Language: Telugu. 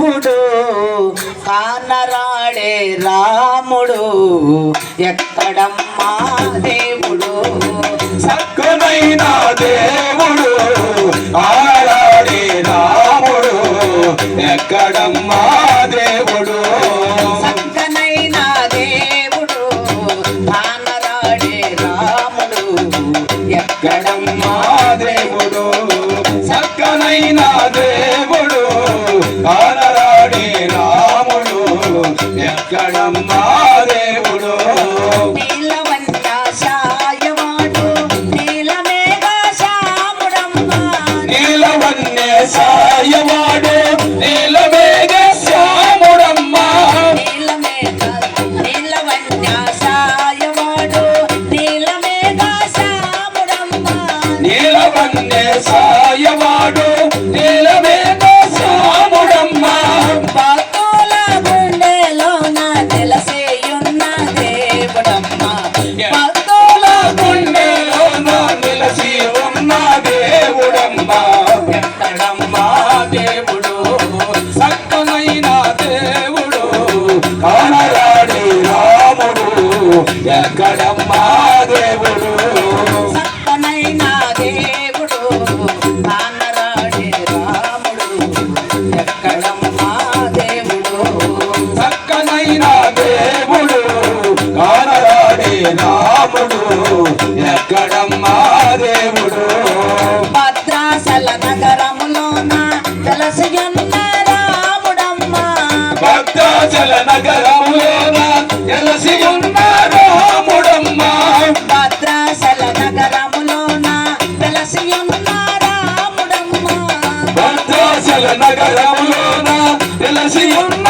ఎప్పుడు కానరాడే రాముడు ఎక్కడమ్మా దేవుడు? సక్కునైన దేవుడు ఆరాడే రాముడు ఎక్కడమ్మా దేవుడు? సక్కనైన దేవుడు రాముడు వ్యవసాయమా ఎక్కడమ్మా దేవుడు. సత్తనైన దేవుడు ఆనరాడే రాముడు. ఎక్కడమ్మా దేవుడు? సక్కనైన దేవుడు ఆనరాడే రాముడు. ఎక్కడమ్మా దేవుడు? భద్రాచల నగరములోన కలసగన్న రాముడమ్మ. భద్రాచల నగరం చల నగరములోన తెలిసి ఉన్న